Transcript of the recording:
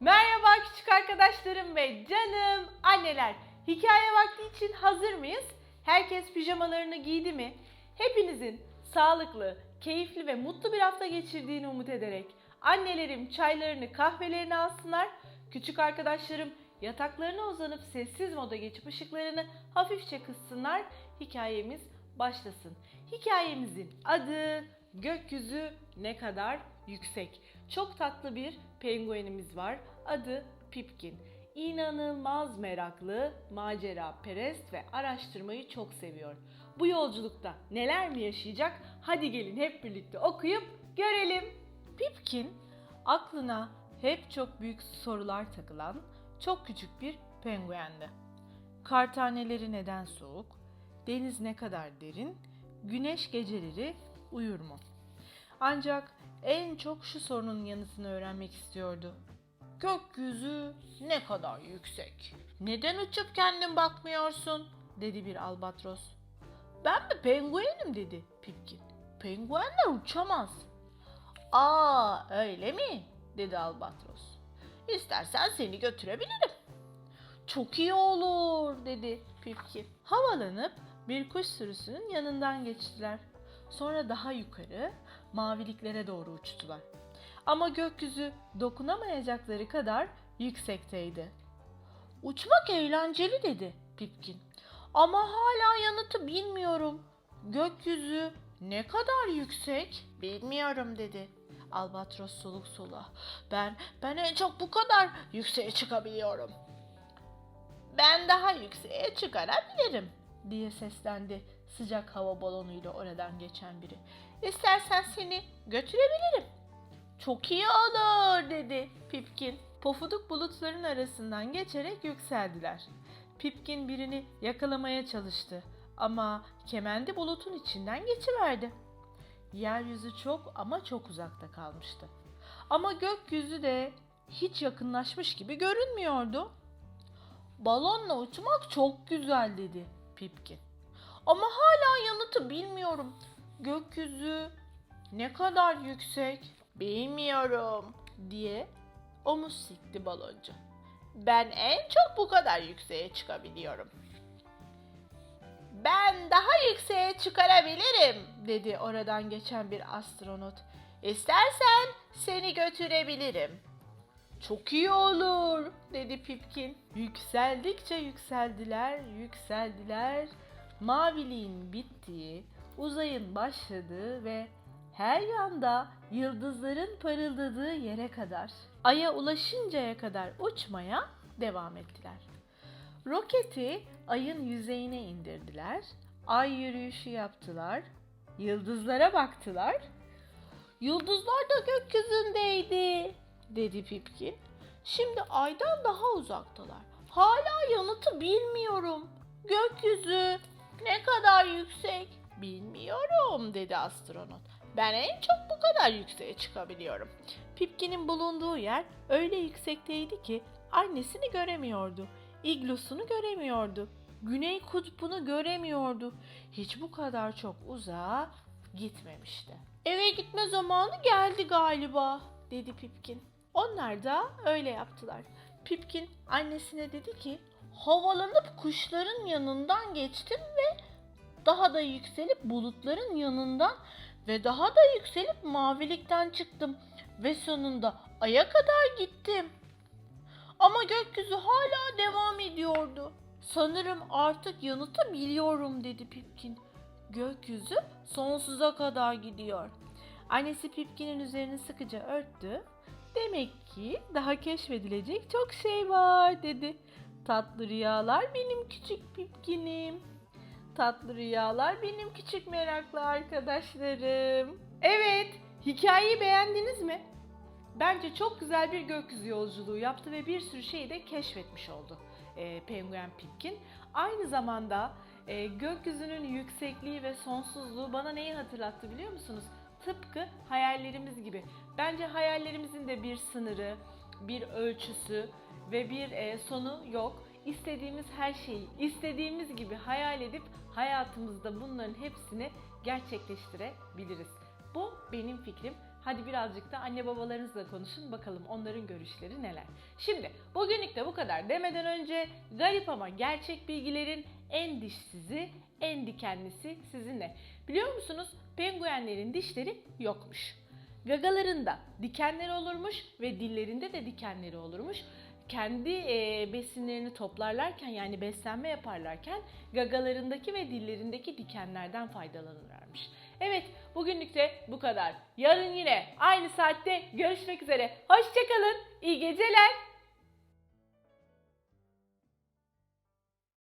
Merhaba küçük arkadaşlarım ve canım anneler. Hikaye vakti için hazır mıyız? Herkes pijamalarını giydi mi? Hepinizin sağlıklı, keyifli ve mutlu bir hafta geçirdiğini umut ederek annelerim çaylarını, kahvelerini alsınlar. Küçük arkadaşlarım yataklarına uzanıp sessiz moda geçip ışıklarını hafifçe kıssınlar. Hikayemiz başlasın. Hikayemizin adı Gökyüzü ne kadar yüksek. Çok tatlı bir penguenimiz var. Adı Pipkin. İnanılmaz meraklı, macera perest ve araştırmayı çok seviyor. Bu yolculukta neler mi yaşayacak? Hadi gelin hep birlikte okuyup görelim. Pipkin aklına hep çok büyük sorular takılan çok küçük bir penguendi. Kar taneleri neden soğuk? Deniz ne kadar derin? Güneş geceleri uyur mu? Ancak en çok şu sorunun yanıtını öğrenmek istiyordu. Gökyüzü ne kadar yüksek? Neden uçup kendin bakmıyorsun? dedi bir albatros. Ben mi penguenim dedi Pipkin. Penguenler uçamaz. Aa öyle mi? dedi albatros. İstersen seni götürebilirim. Çok iyi olur dedi Pipkin. Havalanıp bir kuş sürüsünün yanından geçtiler. Sonra daha yukarı maviliklere doğru uçtular. Ama gökyüzü dokunamayacakları kadar yüksekteydi. Uçmak eğlenceli dedi Pipkin. Ama hala yanıtı bilmiyorum. Gökyüzü ne kadar yüksek? Bilmiyorum dedi. Albatros soluk soluğa. Ben, ben en çok bu kadar yükseğe çıkabiliyorum. Ben daha yükseğe çıkarabilirim diye seslendi sıcak hava balonuyla oradan geçen biri. İstersen seni götürebilirim. Çok iyi olur dedi Pipkin. Pofuduk bulutların arasından geçerek yükseldiler. Pipkin birini yakalamaya çalıştı ama kemendi bulutun içinden geçiverdi. Yeryüzü çok ama çok uzakta kalmıştı. Ama gökyüzü de hiç yakınlaşmış gibi görünmüyordu. Balonla uçmak çok güzel dedi Pipkin. Ama hala yanıtı bilmiyorum. Gökyüzü ne kadar yüksek? Bilmiyorum diye omuz sikti baloncu. Ben en çok bu kadar yükseğe çıkabiliyorum. Ben daha yükseğe çıkarabilirim dedi oradan geçen bir astronot. İstersen seni götürebilirim. Çok iyi olur dedi Pipkin. Yükseldikçe yükseldiler, yükseldiler. Maviliğin bittiği, uzayın başladığı ve her yanda yıldızların parıldadığı yere kadar, aya ulaşıncaya kadar uçmaya devam ettiler. Roketi ayın yüzeyine indirdiler, ay yürüyüşü yaptılar, yıldızlara baktılar. Yıldızlar da gökyüzündeydi, dedi Pipkin. Şimdi aydan daha uzaktalar. Hala yanıtı bilmiyorum. Gökyüzü ne kadar yüksek? Bilmiyorum dedi astronot. Ben en çok bu kadar yükseğe çıkabiliyorum. Pipkin'in bulunduğu yer öyle yüksekteydi ki annesini göremiyordu. İglosunu göremiyordu. Güney kutbunu göremiyordu. Hiç bu kadar çok uzağa gitmemişti. Eve gitme zamanı geldi galiba dedi Pipkin. Onlar da öyle yaptılar. Pipkin annesine dedi ki havalanıp kuşların yanından geçtim daha da yükselip bulutların yanından ve daha da yükselip mavilikten çıktım ve sonunda aya kadar gittim. Ama gökyüzü hala devam ediyordu. Sanırım artık yanıtı biliyorum dedi Pipkin. Gökyüzü sonsuza kadar gidiyor. Annesi Pipkin'in üzerini sıkıca örttü. Demek ki daha keşfedilecek çok şey var dedi. Tatlı rüyalar benim küçük Pipkin'im. Tatlı rüyalar benim küçük meraklı arkadaşlarım. Evet, hikayeyi beğendiniz mi? Bence çok güzel bir gökyüzü yolculuğu yaptı ve bir sürü şeyi de keşfetmiş oldu e, Penguen Pipkin. Aynı zamanda e, gökyüzünün yüksekliği ve sonsuzluğu bana neyi hatırlattı biliyor musunuz? Tıpkı hayallerimiz gibi. Bence hayallerimizin de bir sınırı, bir ölçüsü ve bir e, sonu yok. İstediğimiz her şeyi istediğimiz gibi hayal edip hayatımızda bunların hepsini gerçekleştirebiliriz. Bu benim fikrim. Hadi birazcık da anne babalarınızla konuşun bakalım onların görüşleri neler. Şimdi bugünlük de bu kadar demeden önce garip ama gerçek bilgilerin en dişsizi, en dikenlisi sizinle. Biliyor musunuz penguenlerin dişleri yokmuş. Gagalarında dikenleri olurmuş ve dillerinde de dikenleri olurmuş. Kendi e, besinlerini toplarlarken yani beslenme yaparlarken gagalarındaki ve dillerindeki dikenlerden faydalanırlarmış. Evet bugünlük de bu kadar. Yarın yine aynı saatte görüşmek üzere. Hoşçakalın. İyi geceler.